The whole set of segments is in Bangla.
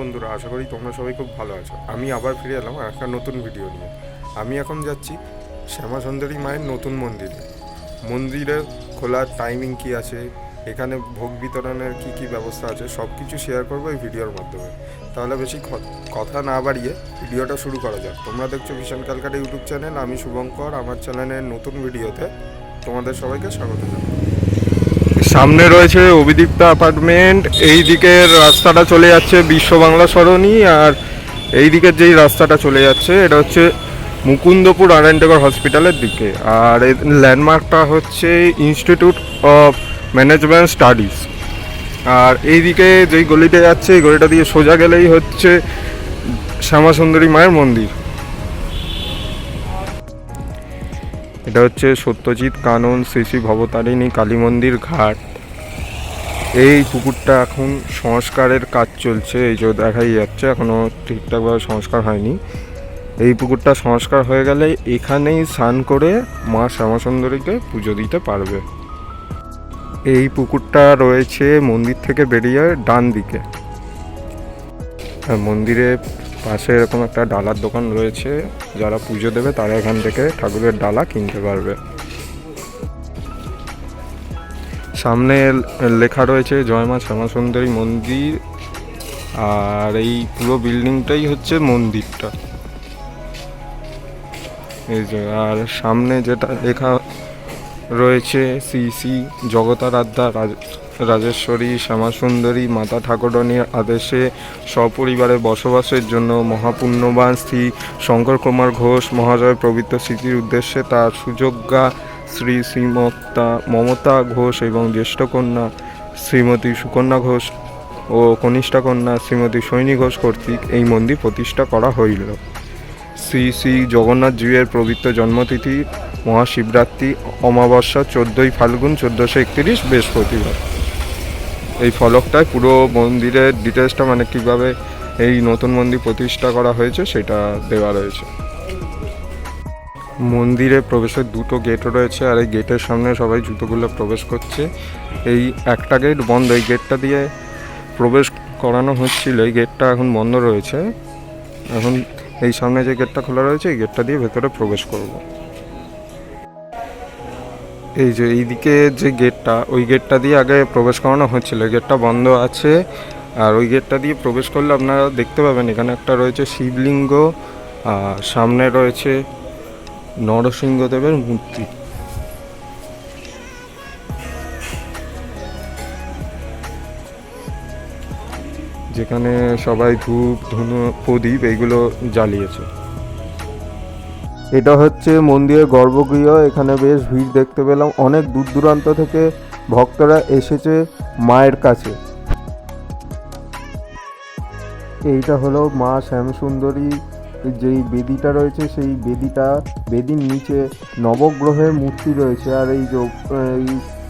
বন্ধুরা, আশা করি তোমরা সবাই খুব ভালো আছো। আমি আবার ফিরে এলাম একটা নতুন ভিডিও নিয়ে। আমি এখন যাচ্ছি শ্যামা সুন্দরী মায়ের নতুন মন্দিরে। মন্দিরে খোলার টাইমিং কি আছে? এখানে ভোগ বিতরণের কি কি ব্যবস্থা আছে? সব কিছু শেয়ার করব এই ভিডিওর মাধ্যমে। তাহলে বেশি কথা না বাড়িয়ে ভিডিওটা শুরু করা যাক। তোমরা দেখছ ভীষণ ক্যালকাটা ইউটিউব চ্যানেল আমি শুভঙ্কর। আমার চ্যানেলের নতুন ভিডিওতে তোমাদের সবাইকে স্বাগত জানাই। সামনে রয়েছে অভিদীপ্তা অ্যাপার্টমেন্ট, এই দিকের রাস্তাটা চলে যাচ্ছে বিশ্ব বাংলা সরণি আর এই দিকের যেই রাস্তাটা চলে যাচ্ছে এটা হচ্ছে মুকুন্দপুর আরেন্টেগর হসপিটালের দিকে। আর ল্যান্ডমার্কটা হচ্ছে ইনস্টিটিউট অফ ম্যানেজমেন্ট স্টাডিজ। আর এই দিকে যেই গলিটা যাচ্ছে, এই গলিটা দিয়ে সোজা গেলেই হচ্ছে শ্যামাসুন্দরী মায়ের মন্দির। এটা হচ্ছে সত্যজিৎ কানন, শ্রী শ্রী ভবতারিণী, কালী মন্দির ঘাট। এই পুকুরটা এখন সংস্কারের কাজ চলছে, এই যে দেখাই যাচ্ছে এখনও ঠিকঠাকভাবে সংস্কার হয়নি। এই পুকুরটা সংস্কার হয়ে গেলে এখানেই স্নান করে মা শ্যামাসুন্দরীকে পুজো দিতে পারবে। এই পুকুরটা রয়েছে মন্দির থেকে বেরিয়ে ডান দিকে। আর মন্দিরের পাশে এরকম একটা ডালার দোকান রয়েছে, যারা পুজো দেবে তারা এখান থেকে ঠাকুরের ডালা কিনতে পারবে। সামনে লেখা রয়েছে জয়মা শ্যামাসুন্দরী মন্দির আর এই পুরো বিল্ডিংটাই হচ্ছে মন্দিরটা। এই যে, আর সামনে যেটা লেখা রয়েছে শ্রী জগতারাধ্যা রাজ- রাজেশ্বরী শ্যামাসুন্দরী, মাতা ঠাকুরণীর আদেশে সপরিবারে বসবাসের জন্য মহাপুণ্যবান শ্রী শঙ্কর কুমার ঘোষ মহাজয় পবিত্র স্মৃতির উদ্দেশ্যে তার সুযোগ্যা শ্রী শ্রীমতা মমতা ঘোষ এবং জ্যেষ্ঠ কন্যা শ্রীমতী সুকন্যা ঘোষ ও কনিষ্ঠা কন্যা শ্রীমতী সৈনী ঘোষ কর্তৃক এই মন্দির প্রতিষ্ঠা করা হইল। শ্রী শ্রী জগন্নাথ জিউয়ের পবিত্র জন্মতিথি মহাশিবরাত্রি, অমাবস্যা, চোদ্দোই ফাল্গুন, চোদ্দোশো একত্রিশ বৃহস্পতিবার। এই ফলকটায় পুরো মন্দিরের ডিটেলসটা মানে কীভাবে এই নতুন মন্দির প্রতিষ্ঠা করা হয়েছে সেটা দেওয়া রয়েছে। মন্দিরে প্রবেশের দুটো গেট রয়েছে আর এই গেটের সামনে সবাই জুতোগুলো প্রবেশ করছে। এই একটা গেট বন্ধ, এই গেটটা দিয়ে প্রবেশ করানো হচ্ছিল, এই গেটটা এখন বন্ধ রয়েছে। এখন এই সামনে যে গেটটা খোলা রয়েছে, এই গেটটা দিয়ে ভেতরে প্রবেশ করব। এই যে এইদিকে যে গেটটা ওই গেটটা দিয়ে আগে প্রবেশ করানো হচ্ছিল। গেটটা বন্ধ আছে। আর ওই গেটটা দিয়ে প্রবেশ করলে আপনারা দেখতে পাবেন, এখানে একটা রয়েছে শিবলিঙ্গ, আর সামনে রয়েছে নরসিংহদেবের মূর্তি। যেখানে সবাই ধূপ, ধুনো, প্রদীপ এইগুলো জ্বালিয়েছে। এটা হচ্ছে মন্দিরের গর্ভগৃহ, এখানে বেশ ভিড় দেখতে পেলাম। অনেক দূর দূরান্ত থেকে ভক্তরা এসেছে মায়ের কাছে। এইটা হলো মা শ্যামসুন্দরী, যেই বেদিটা রয়েছে, সেই বেদিটা, বেদির নিচে নবগ্রহের মূর্তি রয়েছে। আর এই এই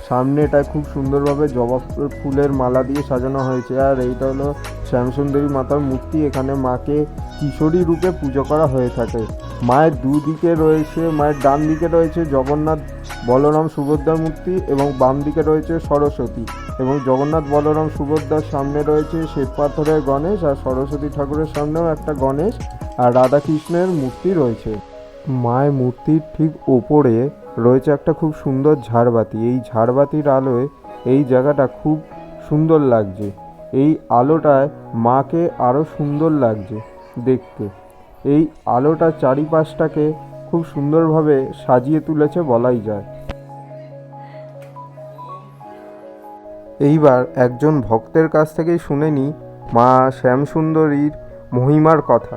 সামনেটা খুব সুন্দরভাবে জবা ফুলের মালা দিয়ে সাজানো হয়েছে। আর এইটা হলো শ্যামসুন্দরী মাতার মূর্তি। এখানে মাকে কিশোরী রূপে পুজো করা হয়ে থাকে। মায়ের দুদিকে রয়েছে, মায়ের ডান দিকে রয়েছে জগন্নাথ বলরাম সুভদ্রার মূর্তি এবং বাম দিকে রয়েছে সরস্বতী এবং জগন্নাথ বলরাম সুভদ্রার সামনে রয়েছে শ্বেত পাথরের গণেশ আর সরস্বতী ঠাকুরের সামনেও একটা গণেশ আর রাধাকৃষ্ণের মূর্তি রয়েছে। মায়ের মূর্তির ঠিক ওপরে রয়েছে একটা খুব সুন্দর ঝাড়বাতি। এই ঝাড়বাতির আলোয় এই জায়গাটা খুব সুন্দর লাগছে। এই আলোটায় মাকে আরও সুন্দর লাগছে দেখতে। এই আলোটা চারিপাশটাকে খুব সুন্দরভাবে সাজিয়ে তুলেছে বলাই যায়। এইবার একজন ভক্তের কাছ থেকেই শুনে নি মা শ্যামসুন্দরীর মহিমার কথা।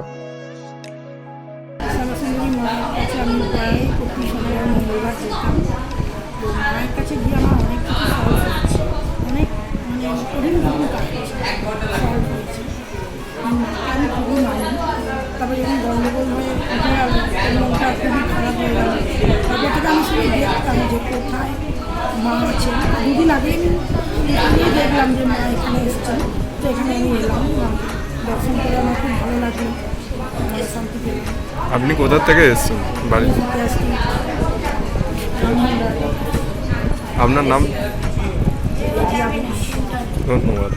কোথায়? মা আছে দুদিন আগেই আমি দেখলাম যে মা এখানে এসেছেন তো এখানে আমি এলাম। দর্শন করে আমার খুব ভালো লাগল। শান্তি পেলাম আপনি কোথা থেকে এসেছেন? বাড়ি? আপনার নাম? ধন্যবাদ।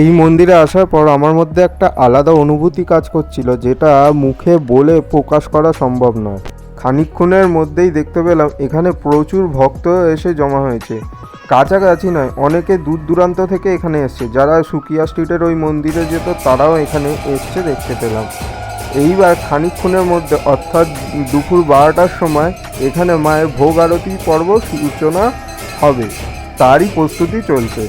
এই মন্দিরে আসার পর আমার মধ্যে একটা আলাদা অনুভূতি কাজ করছিল যেটা মুখে বলে প্রকাশ করা সম্ভব নয়। খানিকক্ষণের মধ্যেই দেখতে পেলাম এখানে প্রচুর ভক্ত এসে জমা হয়েছে। কাছাকাছি নয়, অনেকে দূর দূরান্ত থেকে এখানে এসছে। যারা সুকিয়া স্ট্রিটের ওই মন্দিরে যেত, তারাও এখানে এসছে দেখতে পেলাম। এইবার খানিকক্ষণের মধ্যে, অর্থাৎ দুপুর বারোটার সময়, এখানে মায়ের ভোগ আরতি পর্ব সূচনা হবে। তারই প্রস্তুতি চলছে।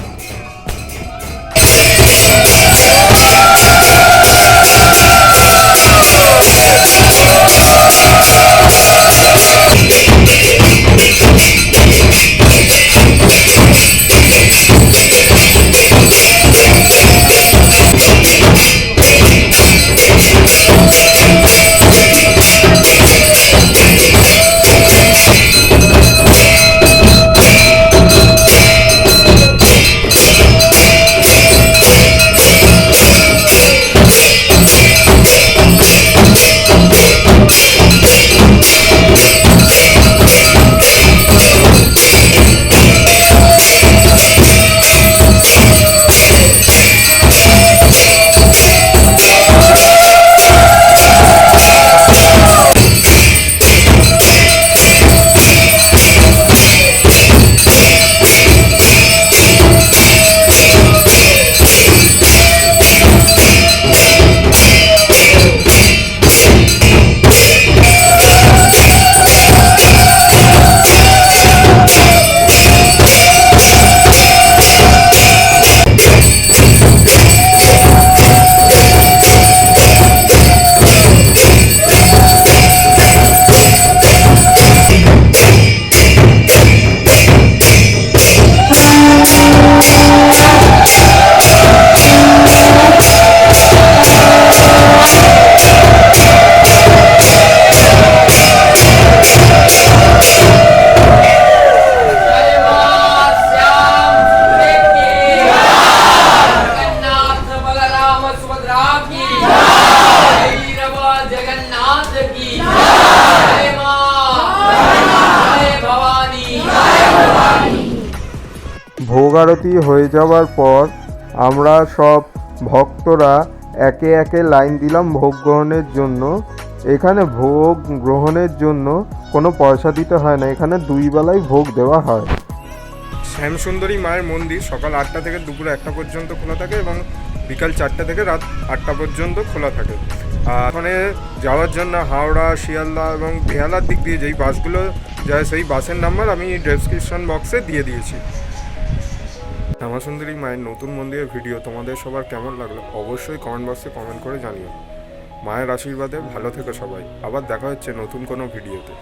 আরতি হয়ে যাওয়ার পর আমরা সব ভক্তরা একে একে লাইন দিলাম ভোগ গ্রহণের জন্য। এখানে ভোগ গ্রহণের জন্য কোনো পয়সা দিতে হয় না, এখানে দুই বেলায় ভোগ দেওয়া হয়। শ্যামসুন্দরী মায়ের মন্দির সকাল আটটা থেকে দুপুর একটা পর্যন্ত খোলা থাকে এবং বিকাল চারটে থেকে রাত আটটা পর্যন্ত খোলা থাকে। আর ওখানে যাওয়ার জন্য হাওড়া, শিয়ালদা এবং বেহালার দিক দিয়ে যেই বাসগুলো যায় সেই বাসের নাম্বার আমি ডেসক্রিপশন বক্সে দিয়ে দিয়েছি। শ্যামাসুন্দরী মায়ের নতুন মন্দিরের ভিডিও তোমাদের সবার কেমন লাগল অবশ্যই কমেন্ট বক্সে কমেন্ট করে জানিও। মায়ের আশীর্বাদে ভালো থেকো সবাই। আবার দেখা হচ্ছে নতুন কোনো ভিডিওতে।